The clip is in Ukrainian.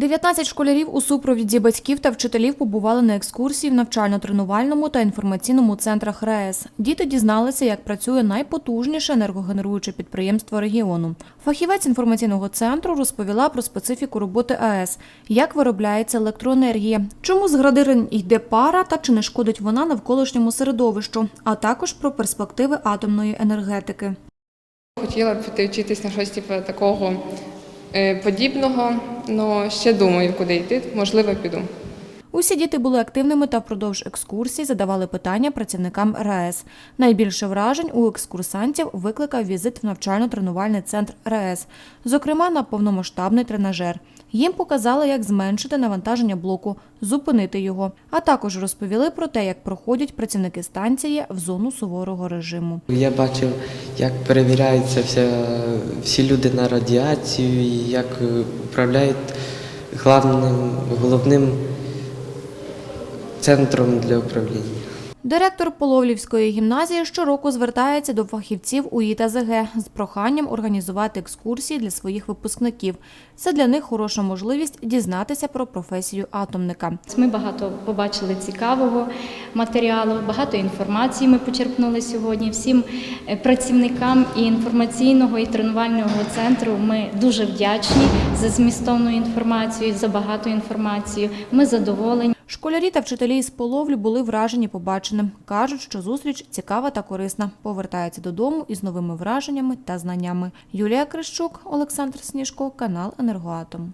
19 школярів у супровіді батьків та вчителів побували на екскурсії в навчально-тренувальному та інформаційному центрах РаЕС. Діти дізналися, як працює найпотужніше енергогенеруюче підприємство регіону. Фахівець інформаційного центру розповіла про специфіку роботи АЕС, як виробляється електроенергія, чому з градирень йде пара та чи не шкодить вона навколишньому середовищу, а також про перспективи атомної енергетики. Хотіла б піти вчитись на щось типу, такого подібного, але ще думаю, куди йти. Можливо, піду. Усі діти були активними та впродовж екскурсій задавали питання працівникам РаЕС. Найбільше вражень у екскурсантів викликав візит в навчально-тренувальний центр РаЕС, зокрема на повномасштабний тренажер. Їм показали, як зменшити навантаження блоку, зупинити його, а також розповіли про те, як проходять працівники станції в зону суворого режиму. Я бачив, як перевіряються вся, всі люди на радіацію, як управляють главним, головним центром для управління. Директор Половлівської гімназії щороку звертається до фахівців УІ та ЗГ з проханням організувати екскурсії для своїх випускників. Це для них хороша можливість дізнатися про професію атомника. Ми багато побачили цікавого матеріалу, багато інформації ми почерпнули сьогодні. Всім е, працівникам і інформаційного і тренувального центру ми дуже вдячні за змістовну інформацію, за багату інформацію. Ми задоволені. Школярі та вчителі із половлі були вражені побаченим. Кажуть, що зустріч цікава та корисна. Повертаються додому із новими враженнями та знаннями. Юлія Крищук, Олександр Сніжко, канал Енергоатом.